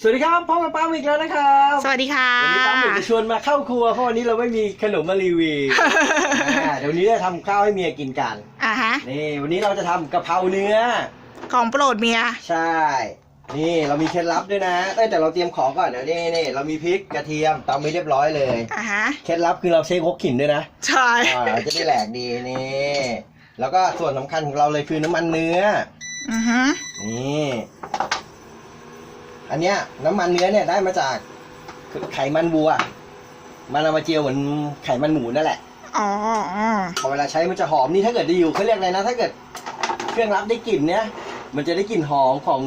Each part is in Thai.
สวัสดีครับพ่อกับป้าอีกแล้วนะครับสวัสดีค่ะวันนี้ป้าหมึกจะชวนมาเข้าครัวเพราะวันนี้เราไม่มีขนมมารีวิวอ่าเดี๋ยววันนี้จะทำข้าวให้เมียกินกันอะฮะนี่วันนี้เราจะทำกะเพราเนื้อ ของโปรดเมียใช่ นี่เรามีเคล็ดลับด้วยนะเอ้ยแต่เราเตรียมของก่อนเดี๋ยวนี่นี่เรามีพริกกระเทียมตำไว้เรียบร้อยเลยอะฮะเคล็ดลับคือเราใช้ครกขินด้วยนะใช่อ่าจะได้แหลกดีนี่ แล้วก็ส่วนสำคัญของเราเลยคือน้ำมันเนื้ออือฮึนี่ อันเนี้ยน้ำมันเนื้อเนี่ยได้มาจากไขมันวัว มันเอามาเจียวเหมือนไขมันหมูนั่นแหละอ๋ออ๋อพอเวลาใช้มันจะหอมนี่ถ้าเกิดได้อยู่เขาเรียกอะไรนะ ถ้าเกิดเครื่องรับได้กลิ่นเนี้ยมันจะได้กลิ่นหอมของ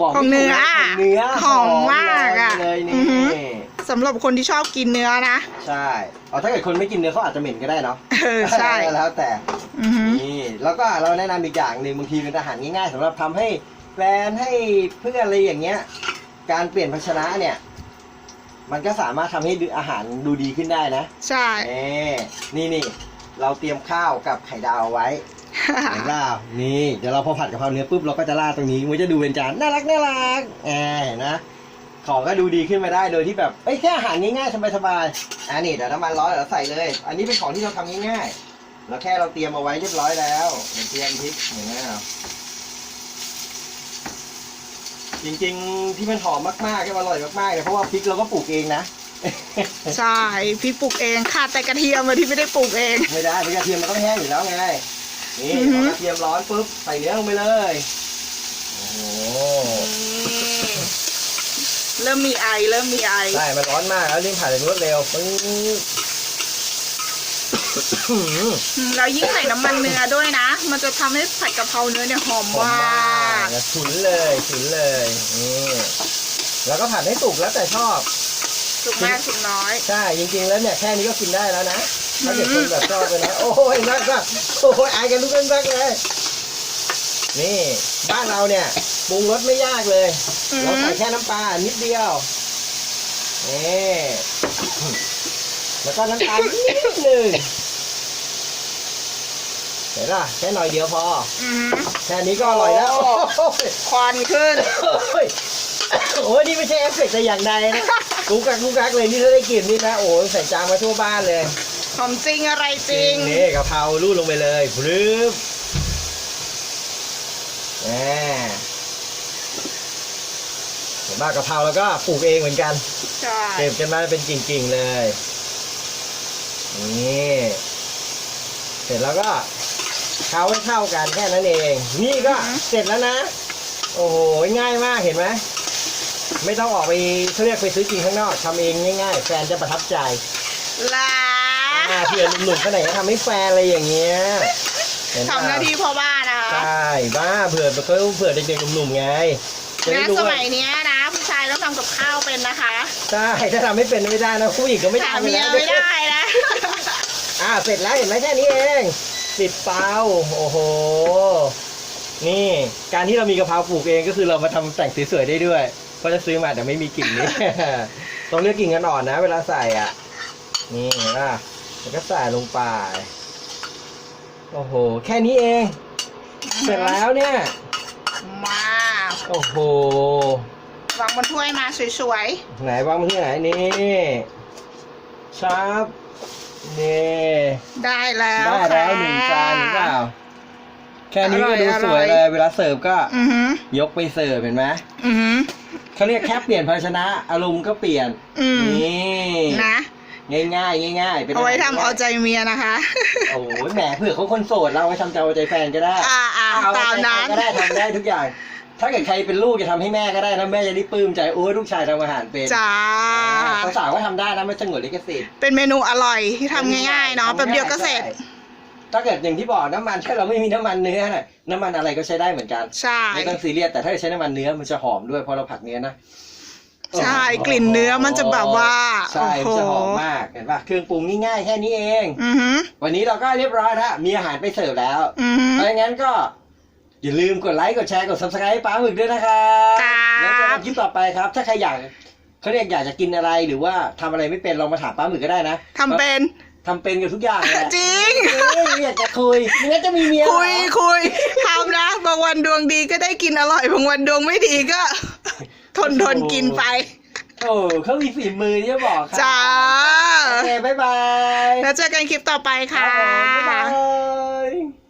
บอกของไม่ถูเนื้กอนะของเนื้อหอมมากอะลอยไปเลยอืนี่อฮึสำหรับคนที่ชอบกินเนื้อนะ ใช่เอาถ้าเกิดคนไม่กินเนื้อเขาอาจจะเหม็นก็ได้เนาะเออ ใช่ แล้วแต่ อือฮึนี่แล้วก็เราแนะนำอีกอย่างหนึ่งบางทีเป็นอาหารง่ายๆสำหรับทำให้แฟนให้เพื่อนอะไรอย่างเงี้ย การเปลี่ยนภาชนะเนี่ย มันก็สามารถทำให้อาหารดูดีขึ้นได้นะใช่ เอ้นี่นี่เราเตรียมข้าวกับไข่ดาวไว้เห็นเปล่านี่เดี๋ยวเราพอผัดกะเพราเนื้อปุ๊บเราก็จะราดตรงนี้มันจะดูเป็นจานน่ารักน่ารักแอบเห็นนะ ของก็ดูดีขึ้นมาได้โดยที่แบบเอ้ยแค่อาหารง่ายๆสบายๆอ่านี่เดี๋ยวน้ำมันร้อนเดี๋ยวเราใส่เลย อันนี้เป็นของที่เราทำง่ายๆแล้วแค่เราเตรียมเอาไว้เรียบร้อยแล้วเตรียมพริกเห็นไหมครับ จริงๆที่มันหอมมากๆที่อร่อยมากๆเนี่ยเพราะว่าพริกเราก็ปลูกเองนะ ใช่พี่ปลูกเองค่ะแต่กระเทียมอะที่ไม่ได้ปลูกเอง ไม่ได้เพราะกระเทียมมันต้องแห้งอยู่แล้วไง นี่อือพฮึอกระเทียมร้อนปุ๊บใส่เนื้อลงไปเลย โอ้โหเริ่มมีไอเริ่มมีไอ ใช่มันร้อนมากแล้วรีบผ่านเลยรวดเร็วปึ้งอืม แล้วยิ่งใส่น้ำมันเนื้อด้วยนะ มันจะทำให้ผัดกะเพราเนื้อเนี่ยหอมหอมมมาากกฉุนเลยฉุนเลยนี่แล้วก็ผัดให้สุกแล้วแต่ชอบสุกมากสุกน้อย ใช่จริงๆแล้วเนี่ยแค่นี้ก็กินได้แล้วนะถ้าเกิดคนแบบชอบเลยนะโอ้ยนักก็โอ้ยอายกันทุกคนนักเลยนี่บ้านเราเนี่ยปรุงรสไม่ยากเลยอืมเราใส่แค่น้ำปลานิดเดียวนี่แล้วก็น้ำตาลนิดหนึ่งเห็นป่ะแค่หน่อยเดียวพอ อืมแค่นี้ก็อร่อยแล้ว โอ้โอ้ยควันขึ้น โอ้ยโอ้ยนี่ไม่ใช่เอฟเฟกต์แต่อย่างใดนะ กุ๊กกักกุ๊กกักเลยนี่ถ้าได้กลิ่นนี่นะ โอ้ยใส่จานมาทั่วบ้านเลยหอมจริงอะไรจริง นี่กะเพราลูดลงไปเลยพรึบแหมเห็นป่ะกะเพราแล้วก็ปลูกเองเหมือนกัน ใช่ เก็บกันมาเป็นกิ่งๆเลย นี่ เสร็จแล้วก็ เคล้าให้เข้ากันแค่นั้นเอง นี่ก็เสร็จแล้วนะ โอ้โหง่ายมากเห็นไหมไม่ต้องออกไปเขาเรียกไปซื้อกินข้างนอกทำเองง่ายๆ แฟนจะประทับใจลาอ่าเผื่อหนุ่มๆคนไหนจะทำให้แฟนอะไรอย่างเงี้ยเห็นปะทำหน้าที่พ่อบ้านนะใชคะ่บ้าเผื่อเขาเผื่อเด็กๆหนุ่มๆไงจะได้นะรู้สว่ามัยเนี้ยนะผู้ชายต้องทำกับข้าวเป็นนะคะใช่ถ้าทำไม่เป็นไม่ได้นะผู้หญิงก็ไม่หาทำเมียนะไม่ได้นะ อ่าเสร็จแล้วเห็นไหมแค่นี้เอง ปิดเตาโอ้โห นี่ การที่เรามีกะเพราปลูกเองก็คือเรามาทำแต่งสวยๆได้ด้วยเพราะจะซื้อมาแต่ไม่มีกลิ่นนี้ต้องเลือกกลิ่นกันอ่อนนะ เวลาใส่อะ นี่เห็นะแล้วก็ใส่ลงไป โอ้โห แค่นี้เอง เสร็จแล้วเนี่ย มาโอ้โห วางบนถ้วยมาสวยไหนวางมาที่ไหนนี่ชับ นี่ๆได้แล้วได้แล้วค่ะหนึ่งจานหรือเปล่า แค่นี้ก็ดูอร่อยสวยอร่เลอยยเวลาเสิร์ฟก็อือหือยกไปเสิร์ฟเห็นไหมอือหือเขาเรียกแค่เปลี่ยนภาชนะ อารมณ์ก็เปลี่ยนอืมนี่นะง่ายง่ายๆง่ายๆเป็นเอาไว้ทำง่ยๆเอาใจเมียนะคะ โอ้ยแหมเผื่อเขาคนโสดเราไว้ทำใจเอาใจแฟนก็ได้อ่าอ่าเอาตามใจนั้นใครก็ได้ทำได้ทุกอย่าง ถ้าเกิดใครเป็นลูกจะทำให้แม่ก็ได้นะแม่จะได้ปลื้มใจโอ้ยลูกชายทำอาหารเป็นจ้าสาวๆก็ทำได้นะไม่สงวนลิขสิทธิ์เป็นเมนูอร่อยที่ทำง่ายๆเนาะแป๊บเดียวก็เสร็จใช่ถ้าเกิดอย่างที่บอกน้ำมันถ้าเราไม่มีน้ำมันเนื้อน่ะน้ำมันอะไรก็ใช้ได้เหมือนกันใช่ ไม่ต้องซีเรียสแต่ถ้าใช้น้ำมันเนื้อมันจะหอมด้วยเพราะเราผัดเนื้อนะใช่กลิ่นเนื้อมันจะแบบว่าใช่โอ้มันโหจะหอมมากเห็นป่ะเครื่องปรุงง่ายๆแค่นี้เอง อือหือวันนี้เราก็เรียบร้อยแล้วมีอาหารไปเสิร์ฟแล้วอือหือเพราะงั้นก็ อย่าลืมกดไลค์กดแชร์กด subscribe ให้ป้าหมึกด้วยนะครับครับ แล้วเจอกันคลิปต่อไปครับ ถ้าใครอยากเขาเรียกอยากจะกินอะไรหรือว่าทำอะไรไม่เป็นลองมาถามป้าหมึกก็ได้นะทำเป็น ทำเป็นกับทุกอย่างแหละจริง เอ้ยอยากจะคุยไม่งั้นจะมีเมียเหรอคุยคุยทำนะ บางวันดวงดีก็ได้กินอร่อย บางวันดวงไม่ดีก็ ทนนทนกินไป โอ้เขามีฝีมือที่จะบอกค่ะจ้า โอเคบ๊ายบายแล้วเจอกันคลิปต่อไปค่ะครับผมบ๊ายบาย